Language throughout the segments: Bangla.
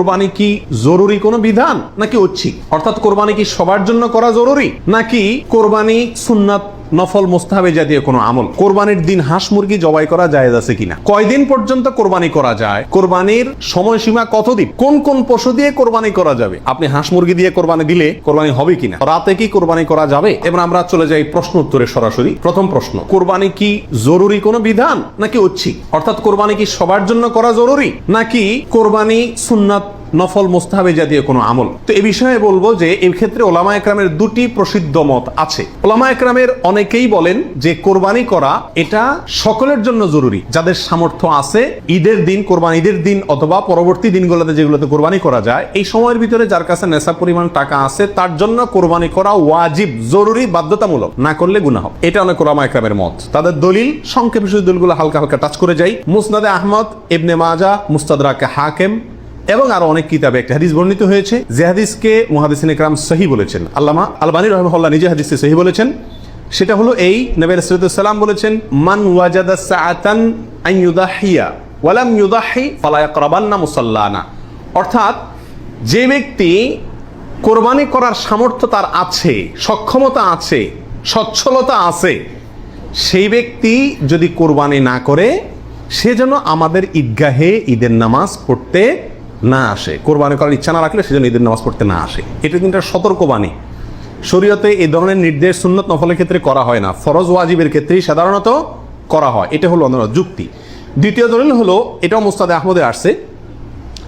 কোরবানি কি জরুরি কোনো বিধান নাকি ঐচ্ছিক? অর্থাৎ কোরবানি কি সবার জন্য করা জরুরি? নাকি কোরবানি সুন্নাত নফল মোস্তাহাবে জাতীয় কোনো আমল। কোরবানির দিন হাঁস মুরগি জবাই করা জায়েজ আছে কিনা? কয়দিন পর্যন্ত কোরবানি করা যায়? কোরবানির সময়সীমা কতদিন? কোন কোন পশু দিয়ে কোরবানি করা যাবে? আপনি হাঁস মুরগি দিয়ে কোরবানি দিলে কোরবানি হবে কিনা? রাতে কি কোরবানি করা যাবে? এবার আমরা চলে যাই প্রশ্ন উত্তরে সরাসরি। প্রথম প্রশ্ন, কোরবানি কি জরুরি কোনো বিধান নাকি ঐচ্ছিক? অর্থাৎ কোরবানি কি সবার জন্য করা জরুরি? নাকি কোরবানি সুন্নাত নফল মোস্তাহাবে জাতীয় কোনো আমল। তো এই বিষয়ে বলব যে এই ক্ষেত্রে ওলামা একরামের দুটি প্রসিদ্ধ মত আছে। ওলামা একরামের অনেকেই বলেন যে, কোরবানি করা এটা সকলের জন্য জরুরি। যাদের সামর্থ্য আছে, ঈদের দিন, কোরবানি ঈদের দিন অথবা পরবর্তী দিনগুলোতে যেগুলোতে কোরবানি করা যায়, এই সময়ের ভিতরে যার কাছে নেশা পরিমাণ টাকা আছে, তার জন্য কোরবানি করা ওয়াজিব, জরুরি, বাধ্যতামূলক। না করলে গুনাহ। হবে। এটা অনেক ওলামা একরামের মত। তাদের দলিল, সংক্ষেপে শুধু দলিলগুলো হালকা হালকা টাচ করে যাই। মুসনাদে আহমদ, ইবনে মাজা মুস্তাদরাকে হাকেম এবং আরও অনেক কিতাবে একটা হাদিস বর্ণিত হয়েছে। যে হাদিসকে মুহাদিসিন ইকরাম সহি বলেছেন। আল্লামা আলবানী রহমহল্লা নিজে হাদিসে সহি বলেছেন। সেটা হলো এই, নবী রাসূলুল্লাহ বলেছেন, মান ওয়াজাদা সাআতান আন ওয়ালাম ইউদাহি ফালা ইয়াকরাবান্না মুসাল্লানা। অর্থাৎ যে ব্যক্তি কোরবানি করার সামর্থ্য তার আছে, সক্ষমতা আছে, সচ্ছলতা আছে, সেই ব্যক্তি যদি কোরবানি না করে, সে যেন আমাদের ঈদগাহে ঈদের নামাজ পড়তে না আসে। কোরবানি করার ইচ্ছা না রাখলে সেজন্য ঈদের নামাজ পড়তে না আসে। এটা কিন্তু একটা সতর্কবাণী। শরীয়তে এই ধরনের নির্দেশ সুন্নত নফলের ক্ষেত্রে করা হয় না। ফরজ ওয়াজিবের ক্ষেত্রেই সাধারণত করা হয়। এটা হলো অন্য যুক্তি। দ্বিতীয় দলিল হলো, এটাও মুস্তাদে আহমদে আসছে।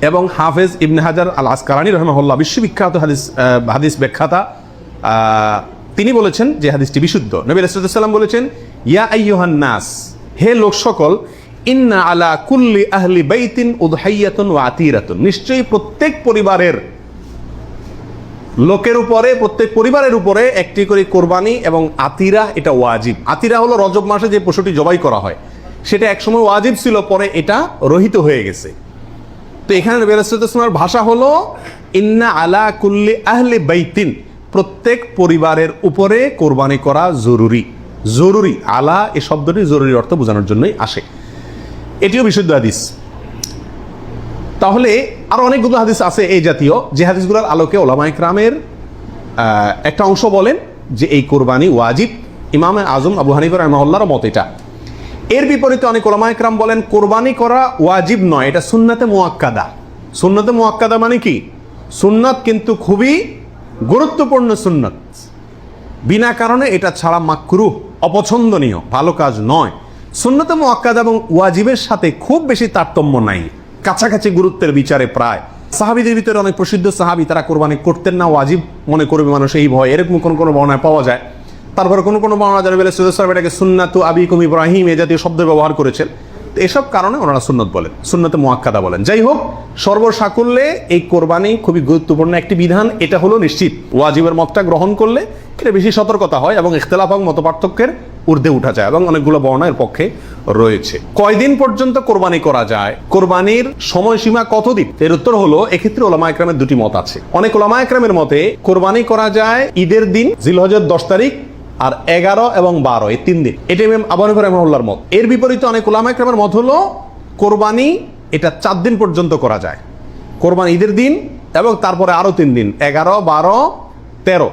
এবং হাফেজ ইবনে হাজার আল আসকারানি রহমহল্লা বিশ্ববিখ্যাত হাদিস হাদিস ব্যাখ্যাতা তিনি বলেছেন যে হাদিসটি বিশুদ্ধ। নবী রাসূলুল্লাহ বলেছেন, ইয়া আইয়ুহান নাস, হে লোক সকল ইন্না আলা কুল্লি আহলি বাইতিন উদহাইয়াতুন ওয়া আতিরাতুন। নিশ্চয়ই প্রত্যেক পরিবারের লোকের উপরে, প্রত্যেক পরিবারের উপরে একটি করে কোরবানি এবং আতিরা এটা ওয়াজিব। আতিরা হলো রজব মাসে যে পশুটি জবাই করা হয়। সেটা একসময় ওয়াজিব ছিল, পরে এটা রহিত হয়ে গেছে। তো এখানে বেরসুলার ভাষা হলো, ইন্না আলা কুল্লি আহলে বাইতিন। প্রত্যেক পরিবারের উপরে কোরবানি করা জরুরি। জরুরি, আলা এই শব্দটি জরুরি অর্থ বোঝানোর জন্যই আসে। এটিও বিশুদ্ধ হাদিস। তাহলে আরও অনেকগুলো হাদিস আছে এই জাতীয়। যে হাদিসগুলোর আলোকে ওলামা ইকরামের একটা অংশ বলেন যে এই কোরবানি ওয়াজিব। ইমাম আজম আবু হানিফর রহমাল্লার মত এটা। এর বিপরীতে অনেক ওলামা ইকরাম বলেন, কোরবানি করা ওয়াজিব নয়, এটা সুন্নাতে মুয়াক্কাদা সুন্নাতে মুয়াক্কাদা মানে কি? সুন্নাত কিন্তু খুবই গুরুত্বপূর্ণ সুন্নাত। বিনা কারণে এটা ছাড়া মাকরু অপছন্দনীয়, ভালো কাজ নয়। সুন্নতে মোয়াক্কাদ এবং ওয়াজিবের সাথে খুব বেশি তারতম্য নাই। কাছাকাছি গুরুত্বের বিচারে প্রায়। সাহাবিদের ভিতরে অনেক প্রসিদ্ধ সাহাবি, তারা কোরবানি করতেন না, ওয়াজিব মনে করবে মানুষ এই ভয়। এরকম কোন কোনো বর্ণায় পাওয়া যায়। তারপরে কোনো কোনো বর্ণনা জানা বেলে সুদ সাহেব এটাকে সুন্নাতু আবিকুম ইব্রাহিম, এ জাতীয় শব্দ ব্যবহার করেছেন। তো এসব কারণে ওনারা সুন্নত বলেন, সুন্নতে মোয়াক্কাদা বলেন। যাই হোক, সর্বসাকুল্যে এই কোরবানি খুবই গুরুত্বপূর্ণ একটি বিধান, এটা হলো নিশ্চিত। ওয়াজিবের মতটা গ্রহণ করলে এটা বেশি সতর্কতা হয় এবং ইখতলাফ মত পার্থক্যের ঊর্ধ্বে উঠা যায় এবং অনেকগুলো বর্ণের পক্ষে রয়েছে। কয়দিন পর্যন্ত কোরবানি করা যায়? কোরবানির সময়সীমা কতদিন এর উত্তর হলো, এক্ষেত্রে ওলামা একরামের দুটি মত আছে। অনেক ওলামা একরামের মতে, কোরবানি করা যায় ঈদের দিন জিলহজের দশ তারিখ আর এগারো এবং বারো, এই তিন দিন। এটা ইমাম আবু হানিফা রহমাহুল্লাহর মত। এর বিপরীতে অনেক ওলামা একরামের মত হলো, কোরবানি এটা চার দিন পর্যন্ত করা যায়। কোরবানি ঈদের দিন এবং তারপরে আরও তিন দিন, এগারো, বারো, তেরো।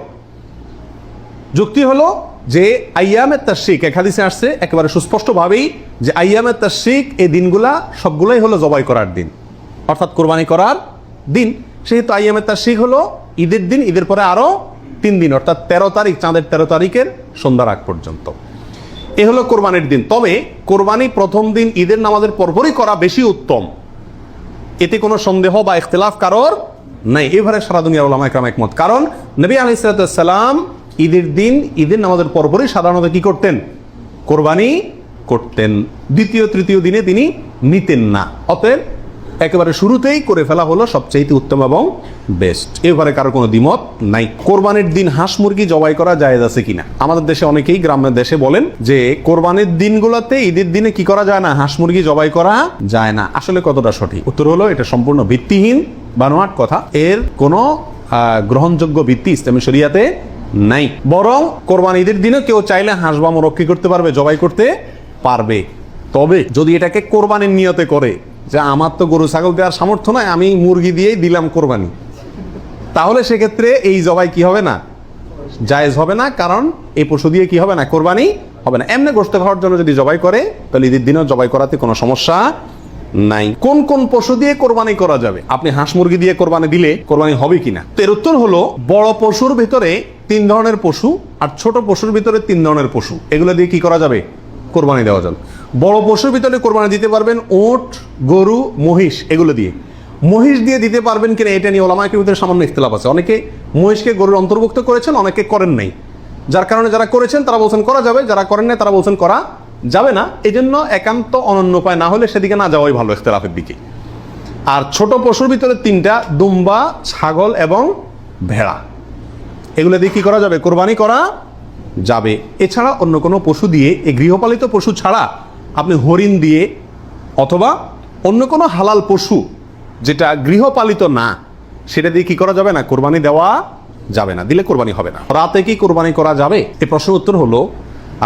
যুক্তি হলো যে আইয়ামের তাশিক এক হাদিসে আসছে একেবারে সুস্পষ্টভাবেই যে আইয়ামের তাশিক এই দিনগুলা সবগুলোই হলো জবাই করার দিন। অর্থাৎ কোরবানি করার দিন। সেহেতু আইয়ামের তাশিক হলো ঈদের দিন, ঈদের পরে আরও তিন দিন, অর্থাৎ তেরো তারিখ, চাঁদের তেরো তারিখের সন্ধ্যার আগ পর্যন্ত। এ হলো কোরবানির দিন। তবে কোরবানি প্রথম দিন ঈদের নামাজের পরপরই করা বেশি উত্তম। এতে কোনো সন্দেহ বা ইখতিলাফ কারোর নাই। এবারে সারা দুনিয়ার ওলামা একরাম একমত। কারণ নবী আলাইসালাম ঈদের দিন, ঈদের নামাজের পরপরই সাধারণত কি করতেন? কোরবানি করতেন। দ্বিতীয়, তৃতীয় দিনে তিনি নিতেন না। অতএব একেবারে শুরুতেই করে ফেলা হলো সবচেয়ে উত্তম এবং বেস্ট এবারে কারও কোনো দ্বিমত নাই। কোরবানির দিন হাঁস মুরগি জবাই করা জায়েজ আছে কিনা? আমাদের দেশে অনেকেই গ্রামের দেশে বলেন যে, কোরবানির দিনগুলোতে ঈদের দিনে কি করা যায় না? হাঁস মুরগি জবাই করা যায় না। আসলে কতটা সঠিক? উত্তর হলো, এটা সম্পূর্ণ ভিত্তিহীন, বানোয়াট কথা। এর কোনো গ্রহণযোগ্য ভিত্তি ইসলামী শরিয়াতে নাই। বরং কোরবান ঈদের দিনে কেউ চাইলে হাঁস বা মোরগ কি করতে পারবে, জবাই করতে পারবে। তবে যদি এটাকে কোরবানির নিয়তে করে, যে আমার তো গরু, ছাগল দেওয়ার সামর্থ্য নয় আমি মুরগি দিয়েই দিলাম কোরবানি, তাহলে সেক্ষেত্রে এই জবাই কি হবে না? জায়েজ হবে না, কারণ এই পশু দিয়ে কি হবে না? কোরবানি হবে না। এমনি গোস্ত খাওয়ার জন্য যদি জবাই করে, তাহলে ঈদের দিনও জবাই করাতে কোনো সমস্যা নাই। কোন কোন পশু দিয়ে কোরবানি করা যাবে? আপনি হাঁস মুরগি দিয়ে কোরবানি দিলে কোরবানি হবে কিনা? তো এর উত্তর হলো, বড় পশুর ভিতরে তিন ধরনের পশু আর ছোট পশুর ভিতরে তিন ধরনের পশু। এগুলো দিয়ে কি করা যাবে? কোরবানি দেওয়া যাবে। বড় পশুর ভিতরে কোরবানি দিতে পারবেন ওট, গরু, মহিষ, এগুলো দিয়ে। মহিষ দিয়ে দিতে পারবেন কিনা এটা নিয়ে ওলামাকে ভিতরে সামান্য ইখতলাফ আছে। অনেকে মহিষকে গরুর অন্তর্ভুক্ত করেছেন, অনেকে করেন নাই। যার কারণে যারা করেছেন, তারা বলছেন করা যাবে। যারা করেন নাই, তারা বলছেন করা যাবে না। এই জন্য একান্ত অনন্য উপায় না হলে সেদিকে না যাওয়াই ভালো ইখতলাফের দিকে। আর ছোট পশুর ভিতরে তিনটা, দুম্বা, ছাগল এবং ভেড়া। এগুলো দিয়ে কি করা যাবে? কোরবানি করা যাবে। এছাড়া অন্য কোনো পশু দিয়ে, এই গৃহপালিত পশু ছাড়া আপনি হরিণ দিয়ে অথবা অন্য কোনো হালাল পশু যেটা গৃহপালিত না, সেটা দিয়ে কি করা যাবে না? কোরবানি দেওয়া যাবে না। দিলে কোরবানি হবে না। রাতে কি কোরবানি করা যাবে? এ প্রশ্নের উত্তর হলো,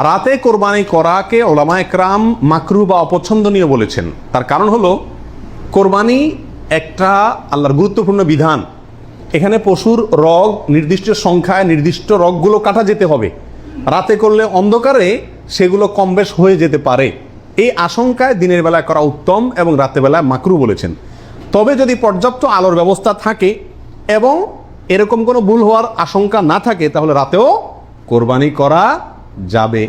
রাতে কোরবানি করাকে ওলামা একরাম মাকরু বা অপছন্দনীয় বলেছেন। তার কারণ হলো, কোরবানি একটা আল্লাহর গুরুত্বপূর্ণ বিধান। এখানে পশুর রগ, নির্দিষ্ট সংখ্যায় নির্দিষ্ট রগগুলো কাটা যেতে হবে। রাতে করলে অন্ধকারে সেগুলো কম বেশ হয়ে যেতে পারে। এই আশঙ্কায় দিনের বেলায় করা উত্তম এবং রাতের বেলায় মাকরু বলেছেন। তবে যদি পর্যাপ্ত আলোর ব্যবস্থা থাকে এবং এরকম কোনো ভুল হওয়ার আশঙ্কা না থাকে, তাহলে রাতেও কোরবানি করা যাবে।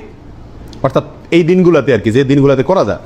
অর্থাৎ এই দিনগুলোতে আর কি, যে দিনগুলোতে করা যায়।